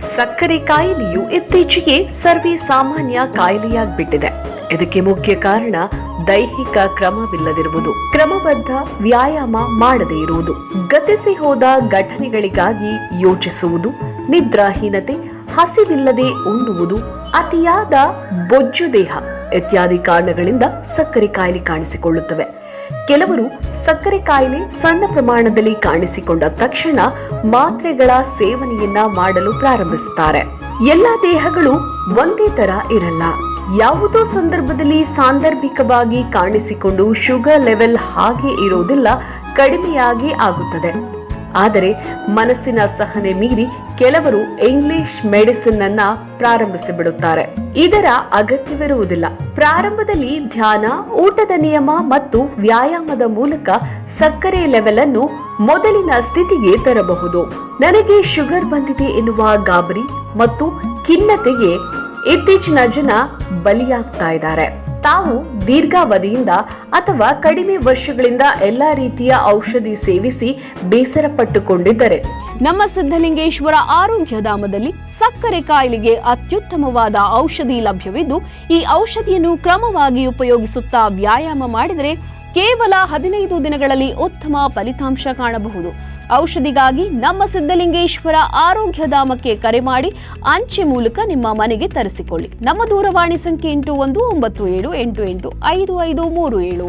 ಸಕ್ಕರೆ ಕಾಯಿಲೆಯು ಇತ್ತೀಚೆಗೆ ಸರ್ವೇ ಸಾಮಾನ್ಯ ಕಾಯಿಲೆಯಾಗಿಬಿಟ್ಟಿದೆ. ಇದಕ್ಕೆ ಮುಖ್ಯ ಕಾರಣ ದೈಹಿಕ ಕ್ರಮವಿಲ್ಲದಿರುವುದು. ಕ್ರಮಬದ್ಧ ವ್ಯಾಯಾಮ ಮಾಡದೇ ಇರುವುದು. ಗತಿಸಿ ಹೋದ ಘಟನೆಗಳಿಗಾಗಿ ಯೋಚಿಸುವುದು, ನಿದ್ರಾಹೀನತೆ, ಹಸಿವಿಲ್ಲದೆ ಉಣ್ಣುವುದು, ಅತಿಯಾದ ಬೊಜ್ಜು ದೇಹ ಇತ್ಯಾದಿ ಕಾರಣಗಳಿಂದ ಸಕ್ಕರೆ ಕಾಯಿಲೆ ಕಾಣಿಸಿಕೊಳ್ಳುತ್ತವೆ. ಕೆಲವರು ಸಕ್ಕರೆ ಕಾಯಿಲೆ ಸಣ್ಣ ಪ್ರಮಾಣದಲ್ಲಿ ಕಾಣಿಸಿಕೊಂಡ ತಕ್ಷಣ ಮಾತ್ರೆಗಳ ಸೇವನೆಯನ್ನ ಮಾಡಲು ಪ್ರಾರಂಭಿಸುತ್ತಾರೆ. ಎಲ್ಲಾ ದೇಹಗಳು ಒಂದೇ ತರ ಇರಲ್ಲ. ಯಾವುದೋ ಸಂದರ್ಭದಲ್ಲಿ ಸಾಂದರ್ಭಿಕವಾಗಿ ಕಾಣಿಸಿಕೊಂಡು ಶುಗರ್ ಲೆವೆಲ್ ಹಾಗೆ ಇರೋದಿಲ್ಲ ಕಡಿಮೆಯಾಗಿ ಆಗುತ್ತದೆ. ಆದರೆ ಮನಸ್ಸಿನ ಸಹನೆ ಮೀರಿ ಕೆಲವರು ಇಂಗ್ಲಿಷ್ ಮೆಡಿಸಿನ್ ಅನ್ನ ಪ್ರಾರಂಭಿಸಿ ಬಿಡುತ್ತಾರೆ ಇದರ ಅಗತ್ಯವಿರುವುದಿಲ್ಲ. ಪ್ರಾರಂಭದಲ್ಲಿ ಧ್ಯಾನ, ಊಟದ ನಿಯಮ ಮತ್ತು ವ್ಯಾಯಾಮದ ಮೂಲಕ ಸಕ್ಕರೆ ಲೆವೆಲ್ ಅನ್ನು ಮೊದಲಿನ ಸ್ಥಿತಿಗೆ ತರಬಹುದು. ನನಗೆ ಶುಗರ್ ಬಂದಿದೆ ಎನ್ನುವ ಗಾಬರಿ ಮತ್ತು ಖಿನ್ನತೆಗೆ ಇತ್ತೀಚಿನ ಜನ ಬಲಿಯಾಗ್ತಾ ಇದ್ದಾರೆ. ತಾವು ದೀರ್ಘಾವಧಿಯಿಂದ ಅಥವಾ ಕಡಿಮೆ ವರ್ಷಗಳಿಂದ ಎಲ್ಲ ರೀತಿಯ ಔಷಧಿ ಸೇವಿಸಿ ಬೇಸರ ಪಟ್ಟುಕೊಂಡಿದ್ದರೆ. ನಮ್ಮ ಸಿದ್ಧಲಿಂಗೇಶ್ವರ ಆರೋಗ್ಯಧಾಮದಲ್ಲಿ ಸಕ್ಕರೆ ಕಾಯಿಲೆಗೆ ಅತ್ಯುತ್ತಮವಾದ ಔಷಧಿ ಲಭ್ಯವಿದ್ದು, ಈ ಔಷಧಿಯನ್ನು ಕ್ರಮವಾಗಿ ಉಪಯೋಗಿಸುತ್ತಾ ವ್ಯಾಯಾಮ ಮಾಡಿದರೆ ಕೇವಲ ಹದಿನೈದು ದಿನಗಳಲ್ಲಿ ಉತ್ತಮ ಫಲಿತಾಂಶ ಕಾಣಬಹುದು. ಔಷಧಿಗಾಗಿ ನಮ್ಮ ಸಿದ್ಧಲಿಂಗೇಶ್ವರ ಆರೋಗ್ಯಧಾಮಕ್ಕೆ ಕರೆ ಮಾಡಿ ಅಂಚೆ ಮೂಲಕ ನಿಮ್ಮ ಮನೆಗೆ ತರಿಸಿಕೊಳ್ಳಿ. ನಮ್ಮ ದೂರವಾಣಿ ಸಂಖ್ಯೆ ಎಂಟು ಒಂದು ಒಂಬತ್ತು ಏಳು ಎಂಟು ಎಂಟು ಐದು ಐದು ಮೂರು ಏಳು.